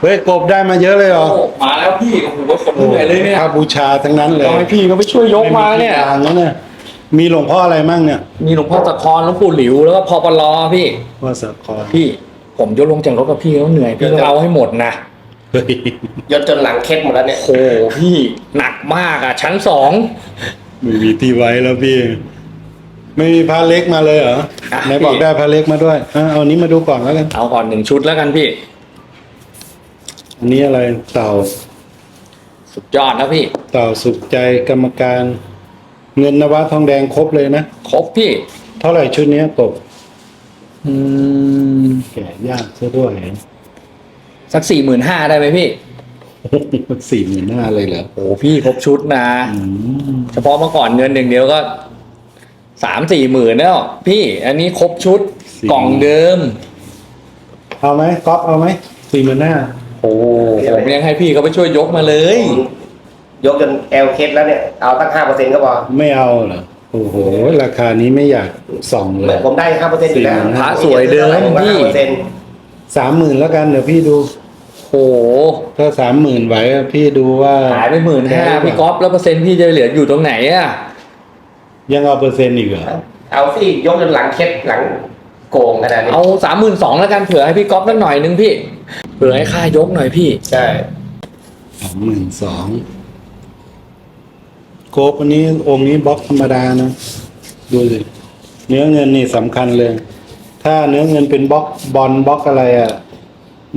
เฮ้ยกบได้มาเยอะเลยเหรอโอ้มาแล้วพี่โอ้โหผมเหนื่อยเลยเนี่ยค่าบูชาทั้งนั้นเลยต้องให้พี่เขาไปช่วยยกมาเนี่ยไทางนั้นเนี่ย มีหลวงพ่ออะไรมั่งเนี่ย มีหลวงพ่อตะคอนหลวงปู่หลิวแล้วก็พอปลอพี่ว่าสะครพี่ ผมยกลงจากรถกับพี่เขาเหนื่อยพี่ต้องเอาให้หมดนะเฮ้ยยศจนหลังเคล็ดหมดแล้วเนี่ยโอ้โหพี่หนักมากอะ ชั้นสองไม่มีที่ไว้แล้วพี่ ไม่มีพระเล็กมาเลยเหรออะไหนบอกพี่ได้พระเล็กมาด้วยอะเอาอันนี้มาดูก่อนแล้วกันเอาก่อนหนึ่งชุดแล้วกันพี่ อันนี้อะไรเต่าสุดยอดนะพี่ เต่าสุขใจกรรมการ เงินนวะทองแดงครบเลยนะ ครบพี่ เท่าไหร่ชุดเนี้ยกบอืมแก่ยากซะด้วยสักสี่หมื่นห้าได้ไหมพี่ สี่หมื่นห้าเลยเหรอโอ้พี่ครบชุดนะ อืมเฉพาะเมื่อก่อนเงินหนึ่างเดียวก็สามสี่หมื่นแล้ว พี่อันนี้ครบชุดกล่องเดิม เอาไหมก๊อฟเอาไหมสี่หมื่นห้า โอ้ผมยังให้พี่เขาไปช่วยยกมาเลย ยกจนแอลเคล็ดแล้วเนี่ย เอาตั้งห้าเปอร์เซ็นต์ก็พอไม่เอาเหรอโอ้โห ราคานี้ไม่อยากส่องเลเหมือยนผมได้ห้าเปอร์เซ็นต์อยู่แล้วพระสวยเดิมพี่ ห้าเปอร์เซ็นต์สามหมื่นแล้วกันเดี๋ยวพี่ดู โอ้โหถ้าสามหมื่นไหวอะพี่ดูว่าหายไปหมื่นห้าพี่ก๊อฟแล้วเปอร์เซ็นต์พี่จะเหลืออยู่ตรงไหนอะยังเอาเปอร์เซ็นต์อีกเหรอเอาสิยกจนหลังเคล็ดหลัง โกงขนาดนี้เอาสามหมื่นสองแล้วกันเผื่อให้พี่ก๊อฟสักหน่อยนึงพี่เผื่อให้ค่ายกหน่อยพี่ ใช่สองหมื่นสองโกบอันนี้องค์นี้บล็อกธรรมดานะ ดูสิเนื้อเงินนี่สำคัญเลย ถ้าเนื้อเงินเป็นบล็อกบอลบล็อกอะไรอะ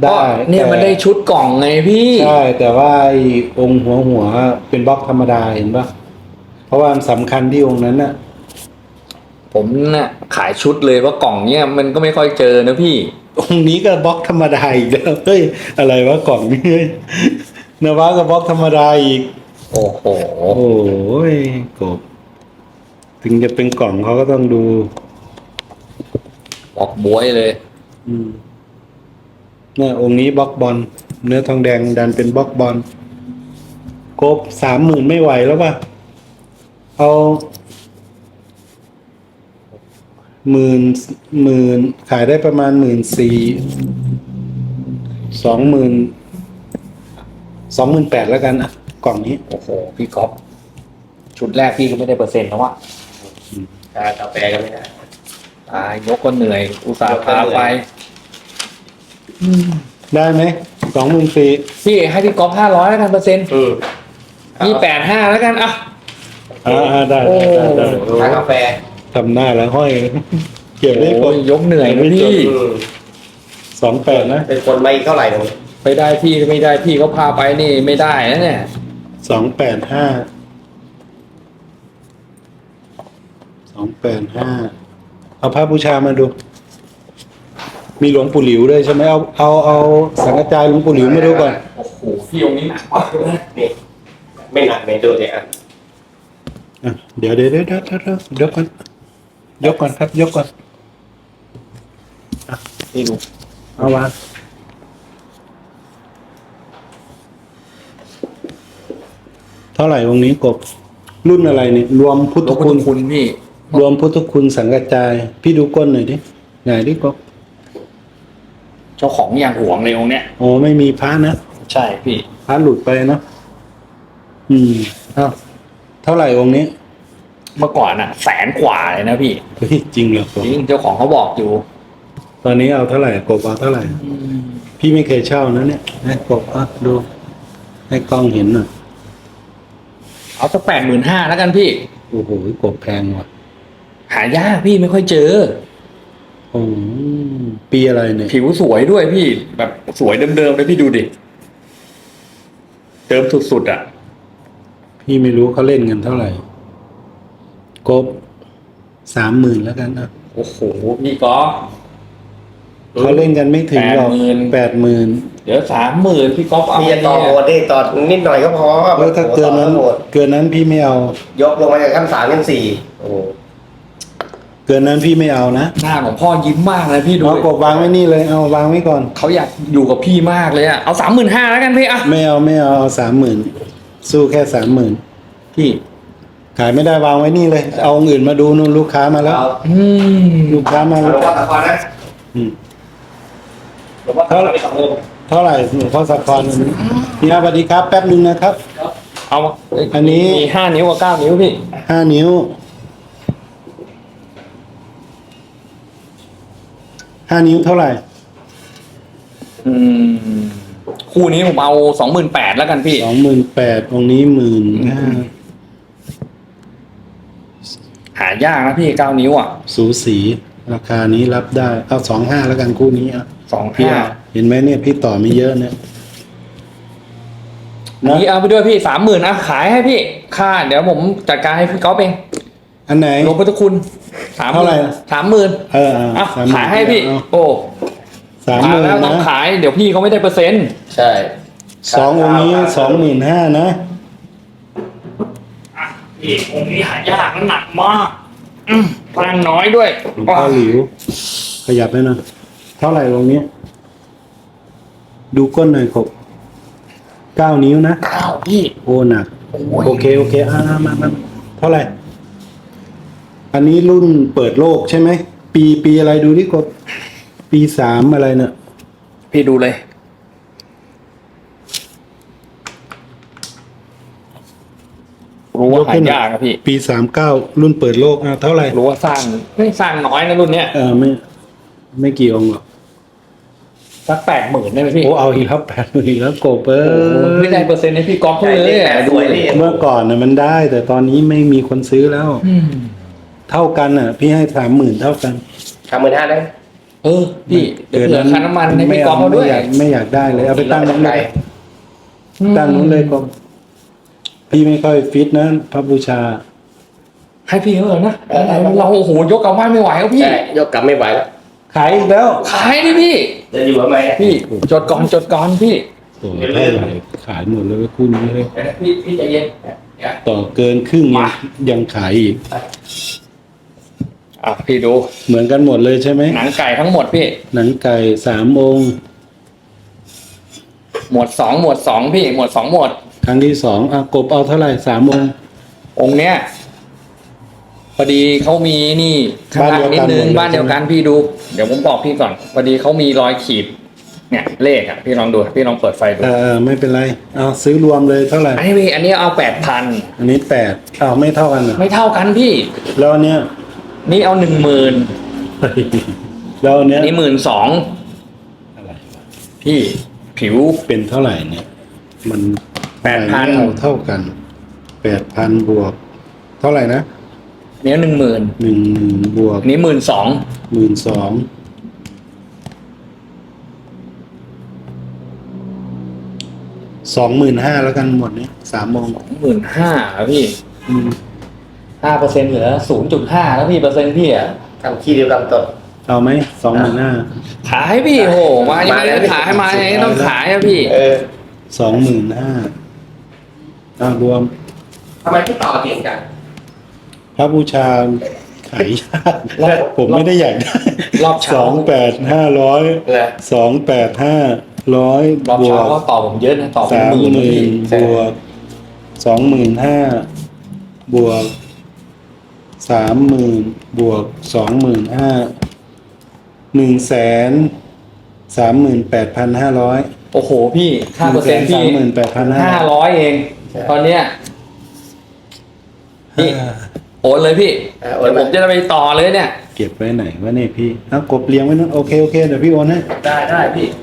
ได้เนี่ยแต่มันได้ชุดกล่องไงพี่ ใช่แต่ว่าไอ้องค์หัวหัวเป็นบล็อกธรรมดาเห็นปะเพราะว่ามันสำคัญที่องค์นั้นน่ะ ผมน่ะขายชุดเลยว่ากล่องเนี่ยมันก็ไม่ค่อยเจอนะพี่ องค์นี้ก็บล็อกธรรมดาอีกแล้วเฮ้ยอะไรวะกล่องนี้เฮ้ยนวะก็บล็อกธรรมดาอีก โอ้โหโอ้ยกบ ถึงจะเป็นกล่องเขาก็ต้องดูบอกบวยเลย อืมเนี่ยองค์นี้บล็อกบอลเนื้อทองแดงดันเป็นบล็อกบอลกบสามหมื่นไม่ไหวแล้วป่ะเอา หมื่นหมื่นขายได้ประมาณหมื่นสี่สองหมื่นสองหมื่นแปดแล้วกันอะ กล่องนี้ โอ้โห พี่ก๊อฟชุดแรกพี่ก็ไม่ได้เปอร์เซ็นต์แล้วอะอ่ากาแฟก็ไม่ได้ ตายยกก็เหนื่อย อุตส่าห์พาไป ได้ไหมสองหมื่นสี่พี่ให้พี่ก๊อฟห้าร้อยแล้วกันเปอร์เซ็นต์อืมนี่แปดห้าแล้วกันอะอ่าได้โอ้ได้ได้ทานกาแฟ ทำหน้าแล้วห้อย เก็บได้โอ้ก่อนยยกเหนื่อยนะพี่ อืมสองแปดนะเป็นคนไม่เท่าไหร่ตรงนี้ไปได้พี่ก็ไม่ได้พี่เขาพาไปนี่ไม่ได้นะเนี่ยสองแปดห้าสองแปดห้าเอาพระบูชามาดู มีหลวงปู่หลิวด้วยใช่ไหมเอาเอาเอาสังกระจายหลวงปู่หลิวมาดูก่อน โอ้โหพี่องค์นี้หนักมากเลยนะนี่ไม่หนักไม่ดูเนี่ยอะ อะเดี๋ยวเดี๋ยวเดี๋ยวเดี๋ยวเดี๋ยวเดี๋ยวยกก่อน ยกก่อนครับ ยกก่อนนี่ดูเอาวางเท่าไหร่วงนี้กบ รุ่นอะไรเนี่ยรวมพุทหลธวงคุพ่ณอคุณพี่ รวมพุทธคุณสังกระจาย พี่ดูก้นหน่อยดิไหนดิกบเจ้าของอย่างหวงเลยองค์เนี้ย โอ้ไม่มีพระนะใช่พี่ พระหลุดไปเนาะอืมเอ้าเท่าไหร่องค์นี้ เมื่อก่อนอะ แสนกว่าเลยนะพี่เฮ้ยจริงเหรอกบจริงเจ้าของเขาบอกอยู่ตอนนี้เอาเท่าไหร่กบเอาเท่าไหร่ พี่ไม่เคยเช่านะเนี่ยให้กบอะดู ให้กล้องเห็นหน่อยเอาสักแปดหมื่นห้าแล้วกันพี่ โอ้โหกบแพงว่ะ หายากพี่ไม่ค่อยเจอโอ้โหปีอะไรเนี่ยผิวสวยด้วยพี่ แบบสวยเดิมๆเลยพี่ดูดิเดิมสุดๆอะ พี่ไม่รู้เขาเล่นกันเท่าไหร่ กบสามหมื่นแล้วกันอะโอ้โหพี่ก็เขาเล่นกันไม่ถึงหรอก80,000 แปดหมื่น เดี๋ยวสามหมื่นพี่ก๊อฟเอาพี่จะต่อเนี่ยโหมดได้ต่อนิดหน่อยก็พอแล้วถ้าเกินนั้น โหมดเกินนั้นพี่ไม่เอา ยกลงมาจากขั้นสามขั้นสี่โอ้โหเกินนั้นพี่ไม่เอานะหน้าของพ่อยิ้มมากเลยพี่ดูเอากบวางไว้นี่เลย เอาวางไว้ก่อน เขาอยากอยู่กับพี่มากเลยอะเอาสามหมื่นห้าแล้วกันพี่อะไม่เอาไม่เอาเอาสามหมื่นสู้แค่สามหมื่นพี่ ขายไม่ได้วางไว้นี่เลย เอาองค์อื่นมาดูนู่นลูกค้ามาแล้วเอาอืมลูกค้ามาเอาหลแล้ววงพ่อตะกอนนะอืมหลวงพ่อตะกอนมีสององค์เท่าไหร่หลวงพ่อสักครอันนี้เนี่ยสวัสดีครับ แป๊บนึงนะครับ เอามาอันนี้ มีห้านิ้วกับเก้านิ้วพี่ห้านิ้วห้านิ้วเท่าไหร่ อืมคู่นี้ผมเอาสองหมื่นแปดแล้วกันพี่ สองหมื่นแปดองค์นี้หมื่นห้า หายากนะพี่เก้านิ้วอะสูสีราคานี้รับได้ เอาสองห้าแล้วกันคู่นี้อะสองพี่ห้าเห็นไหมเนี่ยพี่ต่อไม่เยอะเนี่ยอันนี้เอาไปด้วยพี่สามหมื่นนะขายให้พี่ ค่า เดี๋ยวผมจัดการให้พี่ก๊อฟเองอันไหน หลวงพุทธคุณสามหเท่าไหร่มื่นสามหมื่นเอออะสามหมื่นขายให้พี่ เอาโอ้สามหมื่นแล้วต้นะองขายเดี๋ยวพี่เขาไม่ได้เปอร์เซ็นต์ ใช่สององค์นี้สองหมื่นห้านะ พี่องค์นี้หายากน้ำหนักมากอืมแรงน้อยด้วยหลวงพ่อหลิว ขยับไปหนะเท่าไหร่องค์นี้ดูก้นหน่อยครับเก้านิ้วนะอ้าวพี่โอ้หนัก โอ้ยโอเคโอเคอ่ามามาเท่าไหร่ อันนี้รุ่นเปิดโลกใช่ไหม ปีปีอะไรดูดิกบปีสามอะไรเนะ่ะพี่ดูเลย รู้ว่าหายากนะพี่ปีสามเก้ารุ่นเปิดโลกอะเท่าไหร่รู้ว่าสร้างไม่สร้างน้อยนะรุ่นเนี้ยเออไม่ ไม่กี่องค์หรอกสักแปดหมื่นได้ไหมพี่โอ้เอาอีกแล้วแปดอีกแล้วกบเอโอ้โหอไม่ได้เปอร์เซ็นต์ให้พี่ก๊อฟเขาเลยอะดูเลยเมื่อก่อนน่ะมันได้ แต่ตอนนี้ไม่มีคนซื้อแล้ว อืมเท่ากันอะ พี่ให้สามหมื่นเท่ากันสามหมื่นห้าได้ เออพี่เดี๋ยวเหลือค่าน้ำมันให้พี่ก๊อฟเขาด้วย ไม่อยากไม่อยากได้เลย เอาไปตั้งนู้นเลย ตั้งนู้นเลยกบ พี่ไม่ค่อยฟิตนะพระบูชา ให้พี่เขาเถอะนะไหนๆเราโอ้โหยกกลับบ้านไม่ไหวแล้วพี่ใช่ยกกลับไม่ไหวแล้วขายอีกแล้วขายดิพี่ จะอยู่ทำไมอะพี่จดก่อนจดก่อนพี่โอ้เท่าไหร่ขายหมดเลยคู่นี้เลยเดี๋ยวนะพี่พี่ใจเย็นเดี๋ยวต่อเกินครึ่งยังมายังขายอีก อะพี่ดูเหมือนกันหมดเลยใช่ไหมหนังไก่ทั้งหมดพี่ หนังไก่สามองค์หมวดสองหมวดสองพี่หมวดสองหมวด ครั้งที่สองอะกบเอาเท่าไหร่สามองค์ องค์เนี้ยพอดีเขามีนี่ข้างล่างนิดนึงบ้าบ้านนเดีเดียยววกักันนพี่ดู เดี๋ยวผมบอกพี่ก่อน พอดีเขามีรอยขีด เนี่ยเลขอะพี่ลองดูพี่ลองเปิดไฟดูเออไม่เป็นไรเอาซื้อรวมเลยเท่าไหร่ อันนี้พี่อันนี้เอาแปดพันอันนี้แปดเอาไม่เท่ากันเหรอไม่เท่ากันพี่ แล้วอันเนี้ย นี่เอาหนึ่งหมื่นแล้วอันเนี้ยนี่หมื่นสองอะไรวะพี่ผิวเป็นเท่าไหร่เนี่ย มัน แปดพันไม่เอาเท่ากันแปดพันบวก เท่าไหร่นะเนี้ยหนึ่งหมื่นหนึ่งหมื่นบวกอันนี้หมื่นสองหมื่นสองสองหมื่นห้าแล้วกันหมดนี้สามโมงหมื่นห้าพี่อืมห้าเปอร์เซ็นต์เหลือศูนย์จุดห้าแล้วพี่เปอร์เซ็นต์พี่อะทำขี้เดียวกันต้นเอาไหมสองหมื่นห้าขายพี่โหมายังมาไม่แล้วได้ขายมายังไงต้องขายอะพี่ เออสองหมื่นห้า อ่ารวมทำไมพี่ต่อเก่งจังพระบูชาขายยากผมไม่ได้อยากได้รอบเช้า สองแปดห้าร้อยเลย สองแปดห้าร้อยรอบบวเช้ากก็ต่อผมเยอะนะต่อเป็นสามหมื่นหนะมื่พี่นบวกสองหมื่นห้าบวกสามหมื่นบวกสองหมื่นห้าหนึ่งแสนสามหมื่นแปดพันห้าร้อยโอ้โหพี่ห้าเปอร์เซ็นต์พี่สามหมื่นแปดพันห้าห้าร้อยเอง ตอนเนี้ยนี่โอนเลยพี่อะโอเดี๋นยวมาผมจะไปต่อเลยเนี่ย เก็บไว้ไหนวะเนี่ยพี่เอากบเลี้ยงไว้นั่นโอเคโอเคเดี๋ยวพี่โอนให้ได้ได้พี่โ